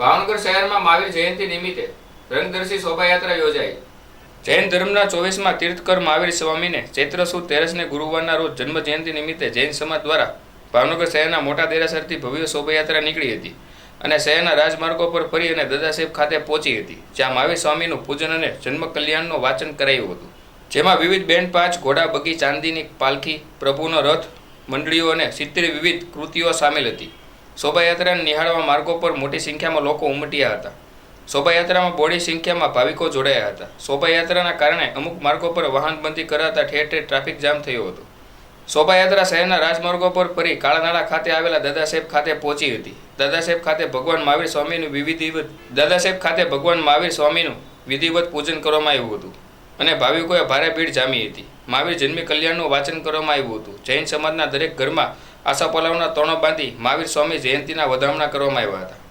ભાવનગર શહેરમાં મહાવીર જયંતિ નિમિત્તે રંગદર્શી શોભાયાત્રા યોજાઈ. જૈન ધર્મના ચોવીસમાં તીર્થકર મહાવીર સ્વામીને ચૈત્ર સુદ તેરસને ગુરુવારના રોજ જન્મ જયંતિ નિમિત્તે જૈન સમાજ દ્વારા ભાવનગર શહેરના મોટા દેરાસરથી ભવ્ય શોભાયાત્રા નીકળી હતી અને શહેરના રાજમાર્ગો પર ફરી અને દાદાસાહેબ ખાતે પહોંચી હતી, જ્યાં મહાવીર સ્વામીનું પૂજન અને જન્મ કલ્યાણનું વાંચન કરાયું હતું. જેમાં વિવિધ બેન્ડ પાંચ, ઘોડા, બગી, ચાંદીની પાલખી, પ્રભુનો રથ, મંડળીઓ અને સિત્તેર વિવિધ કૃતિઓ સામેલ હતી. શોભાયાત્રાને નિહાળવા માર્ગો પર મોટી સંખ્યામાં લોકો ઉમટ્યા હતા. શોભાયાત્રામાં બોડી સંખ્યામાં ભાવિકો જોડાયા હતા. શોભાયાત્રાના કારણે અમુક માર્ગો પર વાહનબંધી કરાતા ઠેર ઠેર ટ્રાફિક જામ થયો હતો. શોભાયાત્રા શહેરના રાજમાર્ગો પર ફરી કાળાનાળા ખાતે આવેલા દાદાસાહેબ ખાતે પહોંચી હતી. દાદાસાહેબ ખાતે ભગવાન મહાવીર સ્વામીનું વિવિધિવત દાદાસાહેબ ખાતે ભગવાન મહાવીર સ્વામીનું વિધિવત પૂજન કરવામાં આવ્યું હતું અને ભાવિકોએ ભારે ભીડ જામી હતી. મહાવીર જન્મી કલ્યાણનું વાંચન કરવામાં આવ્યું હતું. જૈન સમાજના દરેક ઘરમાં આશા પલાવના તોણો બાંધી મહાવીર સ્વામી જયંતિના વધામણા કરવામાં આવ્યા હતા.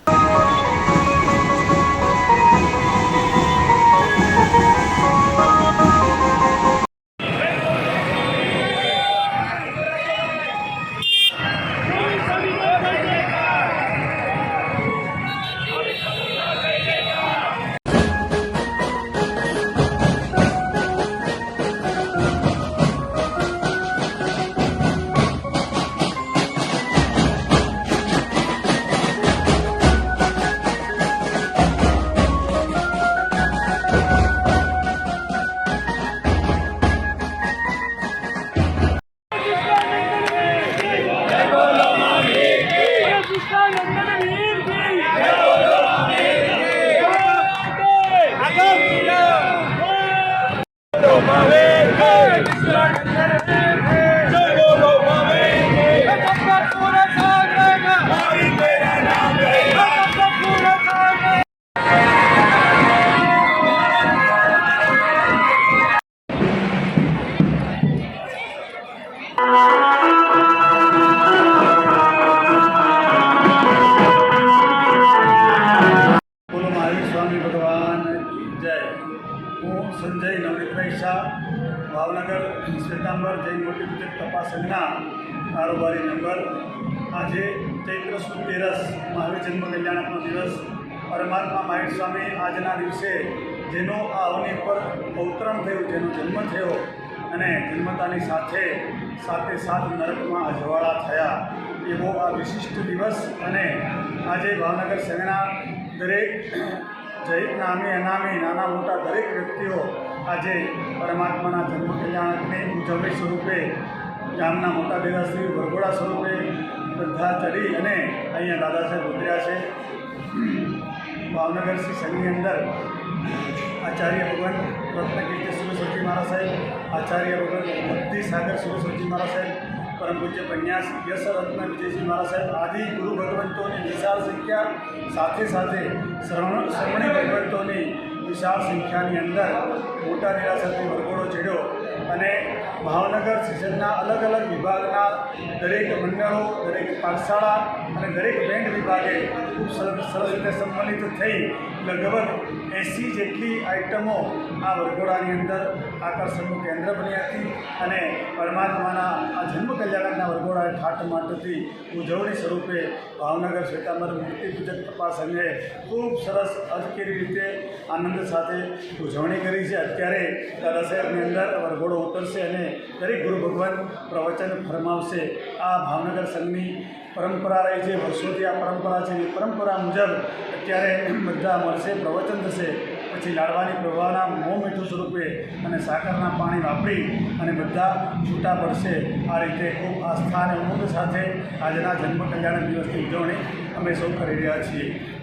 સંજય નવનીતભાઈ શાહ ભાવનગર શ્વેતાંબર જૈન મોટી તપાસ સંઘના કારોબારી નંબર. આજે ચૈત્ર સુદ તેરસ મહાવીર જન્મ કલ્યાણકનો દિવસ. પરમાત્મા મહાવીર સ્વામી આજના દિવસે જેનો આ અવની પર અવતરણ થયું, જેનો જન્મ થયો અને જન્મતાની સાથે સાથે સાત નરકમાં અજવાળા થયા. એવો આ વિશિષ્ટ દિવસ અને આજે ભાવનગર શહેરના દરેક જય નામે અનામી નાના મોટા દરેક વ્યક્તિઓ આજે પરમાત્માના જન્મ કલ્યાણકની ઉજવણી સ્વરૂપે ગામના મોટા દેરાશ્રી વરઘોડા સ્વરૂપે બધા ચડી અને અહીંયા દાદા સાહેબ ઉતર્યા છે. ભાવનગર શ્રી શનિની અંદર આચાર્ય ભગવાન રત્નકીર્તિ સુરસ્વતી મહારાજ સાહેબ, આચાર્ય ભગવાન ભક્તિ સાગર સુરસ્વતી મહારાજ સાહેબ પરમ પૂજ્ય પન્યાસ યશ વિજયસિંહ મહારાજ સાહેબ, આદિ ગુરુ ભગવંતોની વિશાળ સંખ્યા, સાથે સાથે શ્રવણ શ્રવણી ભગવંતોની વિશાળ સંખ્યાની અંદર મોટા નિરાશરથી વરઘોડો ચડ્યો. અને ભાવનગર સિઝનના અલગ અલગ વિભાગના દરેક મંડળો, દરેક પાઠશાળા અને દરેક બેન્ડ વિભાગે ખૂબ સરસ રીતે સંમલિત થઈ લગભગ એંસી જેટલી આઇટમો આ વરઘોડાની અંદર આકર્ષણનું કેન્દ્ર બની હતી અને પરમાત્માના આ જન્મ કલ્યાણકના વરઘોડા ઠાઠ માટથી ઉજવણી સ્વરૂપે ભાવનગર શ્વેતાંબર મૂર્તિ પૂજક તપાસ અંગે ખૂબ સરસ અજકેરી રીતે આનંદ સાથે ઉજવણી કરી છે. અત્યારે દાદા અંદર વરઘોડો ઉતરશે અને દરેક ગુરુ ભગવાન પ્રવચન ફરમાવશે. આ ભાવનગર સંઘની પરંપરા રહી છે. વર્ષોથી આ પરંપરા છે એ પરંપરા મુજબ અત્યારે બધા મળશે, પ્રવચન થશે. પછી લાડવાની પ્રવાહના મોં મીઠું સ્વરૂપે અને સાકરના પાણી વાપરી અને બધા છૂટા પડશે. આ રીતે ખૂબ આસ્થા અને ઉમંગ સાથે આજના જન્મ કલ્યાણ દિવસની ઉજવણી અમે સૌ કરી રહ્યા છીએ.